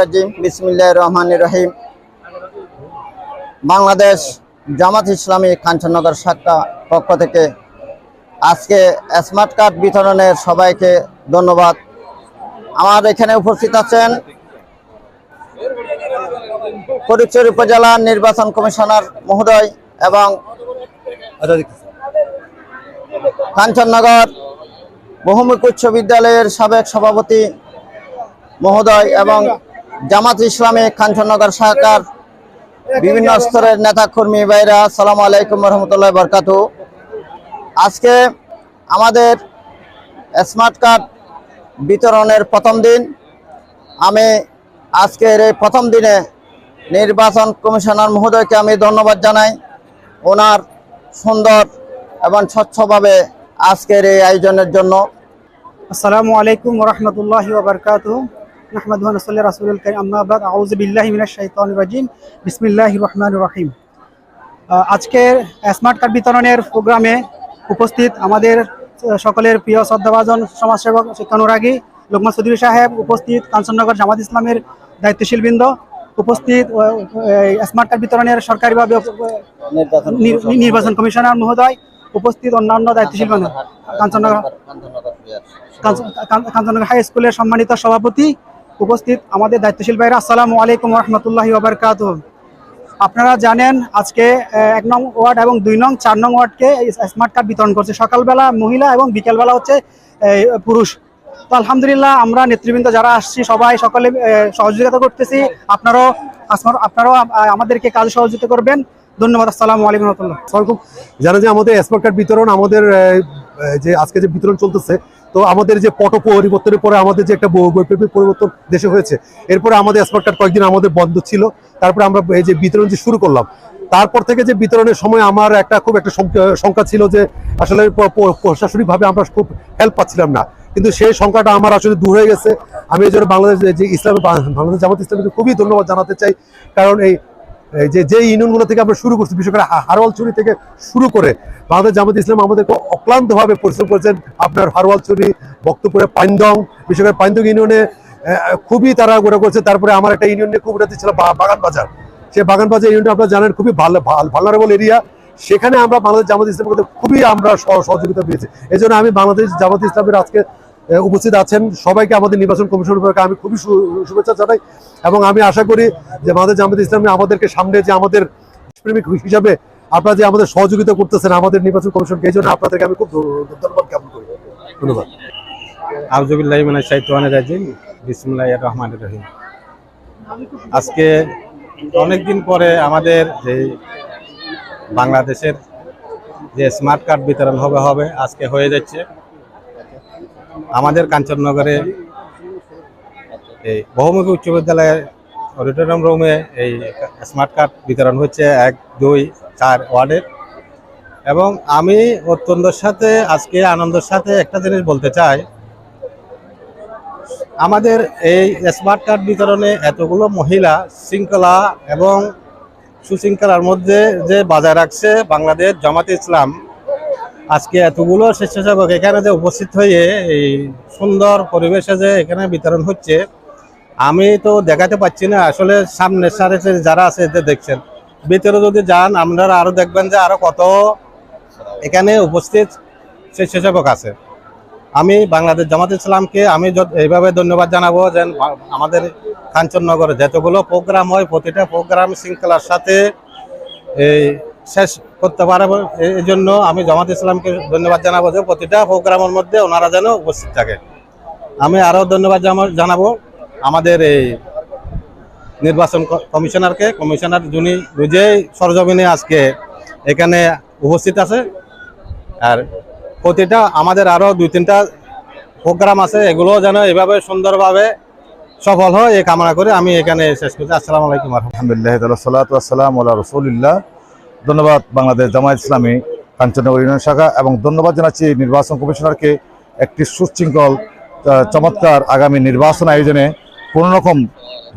রাজিম বিসমিল্লাহ রহমান রহিম। বাংলাদেশ জামাত ইসলামী কাঞ্চননগর শাখা পক্ষ থেকে আজকে স্মার্ট কার্ড বিতরণের সবাইকে ধন্যবাদ। আমার এখানে উপস্থিত আছেন ফরিদচর উপজেলা নির্বাচন কমিশনার মহোদয় এবং কাঞ্চননগর বহুমুখ উচ্চ বিদ্যালয়ের সাবেক সভাপতি মহোদয় এবং জামাত ইসলামী কাঞ্চননগর শাখার বিভিন্ন স্তরের নেতা কর্মী ভাইরা সালাম আলাইকুম রহমতুল্লাহ বরকাত। আজকে আমাদের স্মার্ট কার্ড বিতরণের প্রথম দিন। আমি আজকের এই প্রথম দিনে নির্বাচন কমিশনার মহোদয়কে আমি ধন্যবাদ জানাই। ওনার সুন্দর এবং স্বচ্ছভাবে আজকের এই আয়োজনের জন্য। আসসালামু আলাইকুম রহমতুল্লাহ ওবরকাত নাহমাদ সাল্লাহ রাসুল আম্মাবাদ আউজ বিল্লাহি মিনাশ শাইতানির রাজিম বিসমিল্লাহ রহমান রহিম আজকের স্মার্ট কার্ড বিতরণের প্রোগ্রামে উপস্থিত আমাদের সকলের প্রিয় শ্রদ্ধাভাজন সমাজসেবক শিক্ষানুরাগী লোকমান চৌধুরী সাহেব উপস্থিত কাঞ্চননগর জামাত ইসলামের দায়িত্বশীল বৃন্দ উপস্থিত স্মার্ট কার্ড বিতরণের সরকারিভাবে নির্বাচন নির- নির্বাচন কমিশনার মহোদয় উপস্থিত অন্যান্য দায়িত্বশীল কাঞ্চননগর কাঞ্চ- কাঞ্চ- কাঞ্চননগর হাই স্কুলের সম্মানিত সভাপতি উপস্থিত আমাদের দায়িত্বশীল ভাইরা, আসসালামু আলাইকুম রহমতুল্লাহি ওবরকাত আপনারা জানেন আজকে এক নং ওয়ার্ড এবং দুই নং, চার নং ওয়ার্ডকে স্মার্ট কার্ড বিতরণ করছে। সকালবেলা মহিলা এবং বিকেলবেলা হচ্ছে পুরুষ। তো আলহামদুলিল্লাহ আমরা নেতৃবৃন্দ যারা আসছি, সবাই সকলে সহযোগিতা করতেছি। আপনারাও আপনারাও আমাদেরকে কাজে সহযোগিতা করবেন। ধন্যবাদ, আসসালামু আলাইকুম রহমতুল্লাহ। জানা যে আমাদের স্মার্ট কার্ড বিতরণ, আমাদের যে আজকে যে বিতরণ চলতেছে তো আমাদের যে পট পরিবর্তনের পরে আমাদের যে একটা বৈপ্লবিক পরিবর্তন দেশে হয়েছে, এরপরে আমাদের স্মার্ট কার্ড কয়েকদিন আমাদের বন্ধ ছিল, তারপরে আমরা এই যে বিতরণ যে শুরু করলাম, তারপর থেকে যে বিতরণের সময় আমার একটা খুব একটা শঙ্কা ছিল যে আসলে প্রশাসনিকভাবে আমরা খুব হেল্প পাচ্ছিলাম না, কিন্তু সেই সংখ্যাটা আমার আসলে দূর হয়ে গেছে। আমি এই জন্য বাংলাদেশ যে ইসলাম বাংলাদেশ জামাত ইসলামীকে খুবই ধন্যবাদ জানাতে চাই, কারণ এই এই যে যে ইউনিয়নগুলো থেকে আমরা শুরু করছি, বিশেষ করে হারওয়াল চুরি থেকে শুরু করে বাংলাদেশ জামাত ইসলাম আমাদেরকে অক্লান্তভাবে পরিশ্রম করেছেন। আপনার হারওয়াল চুরি বক্তপুরে পাইন্দং, বিশেষ করে পাইন্দং ইউনিয়নে খুবই তারা গোটা করেছে। তারপরে আমার একটা ইউনিয়নে খুব উঠাতে ছিল বাগান বাজার। সে বাগান বাজার ইউনিয়নটা আপনারা জানেন, খুবই ভালো ভালনারেবল এরিয়া সেখানে আমরা বাংলাদেশ জামাত ইসলামের খুবই আমরা সহ- সহযোগিতা পেয়েছি। এই আমি বাংলাদেশ জামাত ইসলামের আজকে উপস্থিত আছেন। সবাইকে আমাদের নির্বাচন কমিশনের পক্ষে আমি খুবই শুভেচ্ছা জানাই এবং আমি আশা করি যে আমাদের জামাত ইসলামী আমাদেরকে সামনে যে আমাদের প্রেমিক হিসাবে আপনারা যে আমাদের সহযোগিতা করতেছেন আমাদের নির্বাচন কমিশনকে, এই জন্য আপনাদেরকে আমি খুব ধন্যবাদ জ্ঞাপন করি। ধন্যবাদ। আজকে অনেকদিন পরে আমাদের যে বাংলাদেশের যে স্মার্ট কার্ড বিতরণ হবে হবে, আজকে হয়ে যাচ্ছে। আমাদের কাঞ্চননগরে এই বহুমুখী উচ্চ বিদ্যালয়ের অডিটোরিয়াম রুমে এই স্মার্ট কার্ড বিতরণ হচ্ছে এক, দুই, চার ওয়ার্ডের। এবং আমি অত্যন্তর সাথে, আজকে আনন্দের সাথে একটা জিনিস বলতে চাই। আমাদের এই স্মার্ট কার্ড বিতরণে এতগুলো মহিলা শৃঙ্খলা এবং সুশৃঙ্খলার মধ্যে যে বজায় রাখছে বাংলাদেশ জামাতে ইসলাম আজকে এতগুলো স্বেচ্ছাসেবক এখানে যে উপস্থিত হয়ে এই সুন্দর পরিবেশে যে এখানে বিতরণ হচ্ছে, আমি তো দেখাতে পাচ্ছি না। আসলে সামনে সারে যারা আছে এতে দেখছেন। ভিতরে যদি যান, আপনারা আরও দেখবেন যে আরও কত এখানে উপস্থিত স্বেচ্ছাসেবক আছে। আমি বাংলাদেশ জামাত ইসলামকে আমি এইভাবে ধন্যবাদ জানাব যে আমাদের কাঞ্চননগরে যতগুলো প্রোগ্রাম হয়, প্রতিটা প্রোগ্রাম শৃঙ্খলার সাথে এই শেষ করতে পারব। এই জন্য আমি জামাত ইসলামকে ধন্যবাদ জানাব যে প্রতিটা প্রোগ্রামের মধ্যে ওনারা যেন উপস্থিত থাকে আমি আরও ধন্যবাদ জানাব আমাদের এই নির্বাচন কমিশনারকে। কমিশনার যিনি নিজেই সরজমিনে আজকে এখানে উপস্থিত আছে। আর প্রতিটা আমাদের আরও দুই তিনটা প্রোগ্রাম আছে এগুলো যেন এভাবে সুন্দরভাবে সফল হয়, এই কামনা করে আমি এখানে শেষ করছি। আসসালামু আলাইকুম। আলহামদুলিল্লাহ সালাতাম আল্লাহ রসুলিল্লাহ। ধন্যবাদ বাংলাদেশ জামায়াত ইসলামী কাঞ্চননগর ইউনিয়ন শাখা এবং ধন্যবাদ জানাচ্ছি নির্বাচন কমিশনারকে একটি সুশৃঙ্খল চমৎকার আগামী নির্বাচন আয়োজনে কোনো রকম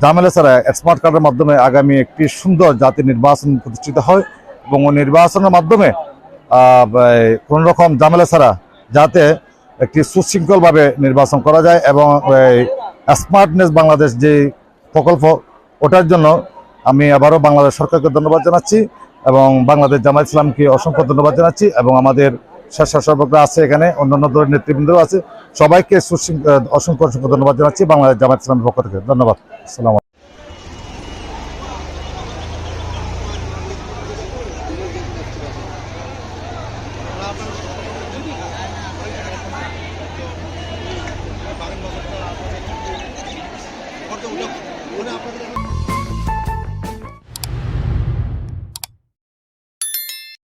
ঝামেলা ছাড়া স্মার্ট কার্ডের মাধ্যমে আগামী একটি সুন্দর জাতির নির্বাচন প্রতিষ্ঠিত হয় এবং নির্বাচনের মাধ্যমে কোনো রকম ঝামেলা ছাড়া যাতে একটি সুশৃঙ্খলভাবে নির্বাচন করা যায় এবং স্মার্টনেস বাংলাদেশ যে প্রকল্প, ওটার জন্য আমি আবারও বাংলাদেশ সরকারকে ধন্যবাদ জানাচ্ছি এবং বাংলাদেশ জামায়াত ইসলামকে অসংখ্য ধন্যবাদ জানাচ্ছি এবং আমাদের স্বেচ্ছাসেবকরা আছে এখানে, অন্যান্য দলের নেতৃবৃন্দও আছে। সবাইকে অসংখ্য অসংখ্য ধন্যবাদ জানাচ্ছি বাংলাদেশ জামায়াত ইসলামের পক্ষ থেকে। ধন্যবাদ। আসসালাম আপনাদের